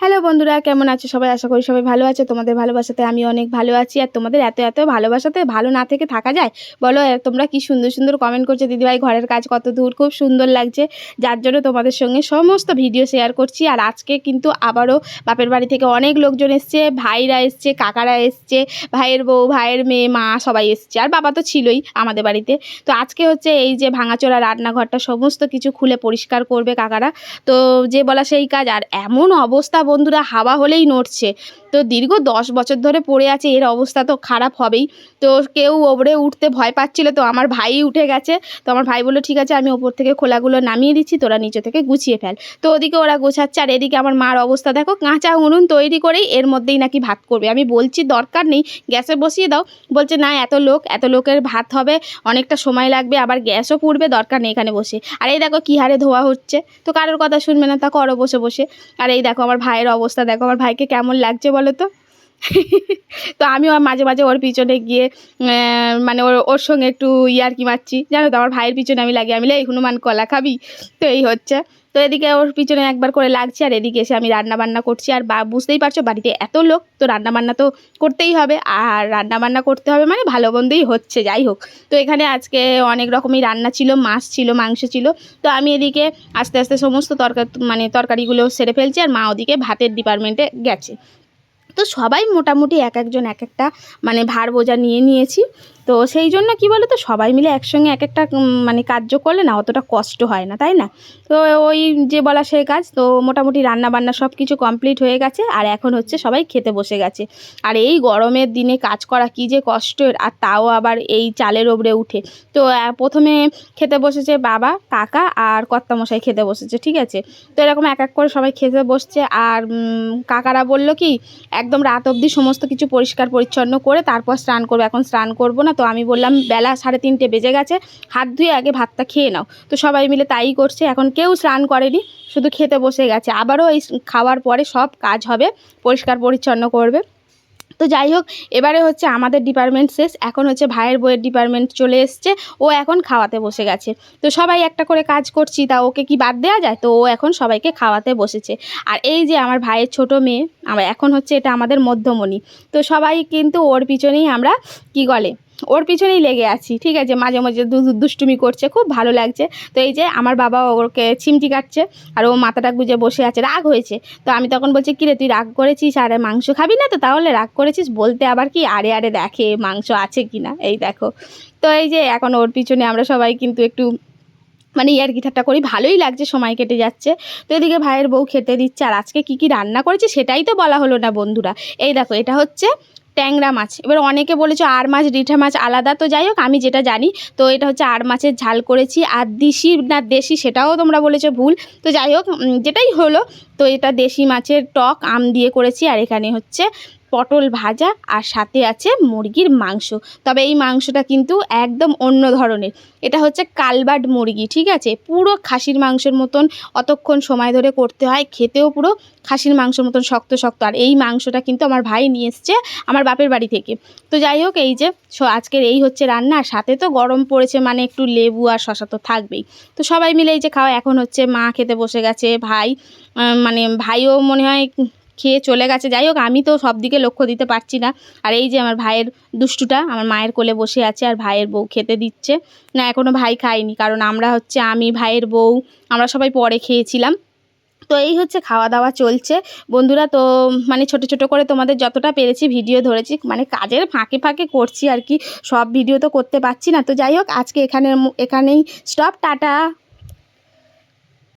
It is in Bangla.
হ্যালো বন্ধুরা, কেমন আছো? সবাই আশা করি সবাই ভালো আছে। তোমাদের ভালোবাসাতে আমি অনেক ভালো আছি আর তোমাদের এত এত ভালোবাসাতে ভালো না থেকে থাকা যায়? বলো তোমরা কি সুন্দর সুন্দর কমেন্ট করছ? দিদিভাই, ঘরের কাজ কত দূর? খুব সুন্দর লাগছে। যার জন্য তোমাদের সঙ্গে সমস্ত ভিডিও শেয়ার করছি। আর আজকে কিন্তু আবারও বাপের বাড়ি থেকে অনেক লোকজন এসছে। ভাইরা এসছে, কাকারা এসছে, ভাইয়ের বউ, ভাইয়ের মেয়ে, মা সবাই এসছে। আর বাবা তো ছিলই আমাদের বাড়িতে। তো আজকে হচ্ছে এই যে ভাঙাচোরা রান্নাঘরটা সমস্ত কিছু খুলে পরিষ্কার করবে কাকারা। তো যে বলা সেই কাজ। আর এমন অবস্থা বন্ধুরা, হাওয়া হলেই নড়ছে। তো দীর্ঘ দশ বছর ধরে পড়ে আছে, এর অবস্থা তো খারাপ হবেই। তো কেউ ওপরে উঠতে ভয় পাচ্ছিল, তো আমার ভাই উঠে গেছে। তো আমার ভাই বলল, ঠিক আছে, আমি ওপর থেকে খোলাগুলো নামিয়ে দিচ্ছি, তোরা নিচে থেকে গুছিয়ে ফেল। তো ওদিকে ওরা গোছাচ্ছে, আর এদিকে আমার মার অবস্থা, দেখো, কাঁচা উনুন তৈরি করেই এর মধ্যেই নাকি ভাত করবে। আমি বলছি, দরকার নেই, গ্যাসে বসিয়ে দাও। বলছে, না, এত লোক, এত লোকের ভাত হবে, অনেকটা সময় লাগবে, আবার গ্যাসও পুড়বে, দরকার নেই এখানে বসে। আর এই দেখো, কী হারে ধোয়া হচ্ছে। তো কারোর কথা শুনবে না, তা করো বসে বসে। আর এই দেখো, আমার ভাইয়ের অবস্থা দেখো আমার ভাইকে কেমন লাগছে বলো তো? তো আমিও মাঝে মাঝে ওর পিছনে গিয়ে মানে ওর ওর সঙ্গে একটু ইয়ার্কি মারছি। জানো তো, আমার ভাইয়ের পিছনে আমি লাগি। আমি এই হনুমান, কলা খাবি? তো এই হচ্ছে। তো এদিকে ওর পিছনে একবার করে লাগছে, আর এদিকে এসে আমি রান্না বান্না করছি। আর বা, বুঝতেই পারছ, বাড়িতে এত লোক, তো রান্না বান্না তো করতেই হবে। আর রান্না বান্না করতে হবে মানে ভালো মন্দই হচ্ছে, যাই হোক। তো এখানে আজকে অনেক রকমই রান্না ছিল, মাছ ছিল, মাংস ছিল। তো আমি এদিকে আস্তে আস্তে সমস্ত তরকারি মানে তরকারিগুলো সেরে ফেলছি, আর মা ওদিকে ভাতের ডিপার্টমেন্টে গেছে। তো সবাই মোটামুটি এক একজন এক একটা মানে ভার বোঝা নিয়ে নিয়েছি। তো সেই জন্য কি বলো তো সবাই মিলে একসঙ্গে এক একটা মানে কার্য করলে না অতটা কষ্ট হয় না, তাই না? তো ওই যে বলা সেই কাজ, তো মোটামুটি রান্না বান্না সব কিছু কমপ্লিট হয়ে গেছে, আর এখন হচ্ছে সবাই খেতে বসে গেছে। আর এই গরমের দিনে কাজ করা কী যে কষ্টের, আর তাও আবার এই চালের ওপরে উঠে। তো প্রথমে খেতে বসেছে বাবা, কাকা আর কর্তামশাই খেতে বসেছে, ঠিক আছে? তো এরকম এক এক করে সবাই খেতে বসছে, আর কাকারা বলল কি, একদম রাত অবধি সমস্ত কিছু পরিষ্কার পরিচ্ছন্ন করে তারপর স্নান করব। এখন স্নান করব না তো আমি বললাম, বেলা সাড়ে তিনটে বেজে গেছে, হাত ধুয়ে আগে ভাতটা খেয়ে নাও। তো সবাই মিলে তাই করছে, এখন কেউ স্নান করেনি, শুধু খেতে বসে গেছে। আবারও এই খাওয়ার পরে সব কাজ হবে, পরিষ্কার পরিচ্ছন্ন করবে। তো যাই হোক, এবারে হচ্ছে আমাদের ডিপার্টমেন্ট শেষ, এখন হচ্ছে ভাইয়ের বইয়ের ডিপার্টমেন্ট চলে এসছে, ও এখন খাওয়াতে বসে গেছে। তো সবাই একটা করে কাজ করছি, তা ওকে কি বাদ দেওয়া যায়? তো ও এখন সবাইকে খাওয়াতে বসেছে। আর এই যে আমার ভাইয়ের ছোট মেয়ে, আমার এখন হচ্ছে এটা আমাদের মধ্যমণি। তো সবাই কিন্তু ওর পিছনেই আমরা কি বলে ওর পিছনেই লেগে আছি, ঠিক আছে? মাঝে মাঝে দুষ্টুমি করছে, খুব ভালো লাগছে। তো এই যে আমার বাবা ওকে চিমটি কাটছে আর ও মাথাটা গুজে বসে আছে, রাগ হয়েছে। তো আমি তখন বলছি, কিরে, তুই রাগ করেছিস? আর, মাংস খাবি না তো? তাহলে রাগ করেছিস? বলতে আবার কি আরে আরে, দেখে মাংস আছে কি না এই দেখো। তো এই যে এখন ওর পিছনে আমরা সবাই কিন্তু একটু মানে ইয়ার ঠাট্টা করি, ভালোই লাগছে, সময় কেটে যাচ্ছে। তো এদিকে ভাইয়ের বউ খেতে দিচ্ছে, আর আজকে কি কি রান্না করেছে সেটাই তো বলা হলো না বন্ধুরা। এই দেখো, এটা হচ্ছে ট্যাংরা মাছ। এবার অনেকে বলেছে আর মাছ, রিঠা মাছ আলাদা। তো যাই হোক, আমি যেটা জানি, তো এটা হচ্ছে আর মাছের ঝাল করেছি। আর দিশি না দেশি সেটাও তোমরা বলেছ ভুল। তো যাই হোক যেটাই হলো, তো এটা দেশি মাছের টক, আম দিয়ে করেছি। আর এখানে হচ্ছে পটল ভাজা আর সাথে আছে মুরগির মাংস। তবে এই মাংসটা কিন্তু একদম অন্য ধরনের। এটা হচ্ছে কালবাট মুরগি, ঠিক আছে? পুরো খাসির মাংসের মতন অতক্ষণ সময় ধরে করতে হয়, খেতেও পুরো খাসির মাংসের মতন শক্ত শক্ত। আর এই মাংসটা কিন্তু আমার ভাই নিয়ে এসছে আমার বাপের বাড়ি থেকে। তো যাই হোক, এই যে আজকের এই হচ্ছে রান্না। সাথে তো গরম পড়েছে মানে একটু লেবু আর শশা তো থাকবেই। তো সবাই মিলে এই যে খাওয়া, এখন হচ্ছে মা খেতে বসে গেছে, ভাই মানে ভাইও মনে হয় খেয়ে চলে গেছে। যাই হোক, আমি তো সব দিকে লক্ষ্য দিতে পারছি না। আর এই যে আমার ভাইয়ের দুষ্টুটা, আমার মায়ের কোলে বসে আছে আর ভাইয়ের বউ খেতে দিচ্ছে। না এখনও ভাই খায়নি, কারণ আমরা হচ্ছে, আমি, ভাইয়ের বউ, আমরা সবাই পরে খেয়েছিলাম। তো এই হচ্ছে খাওয়া দাওয়া চলছে। বন্ধুরা, তো মানে ছোট ছোট করে তোমাদের যতটা পেরেছি ভিডিও ধরেছি মানে কাজের ফাঁকে ফাঁকে করছি আর কি। সব ভিডিও তো করতে পারছি না। তো যাই হোক, আজকে এখানে এখানেই স্টপ টাটা।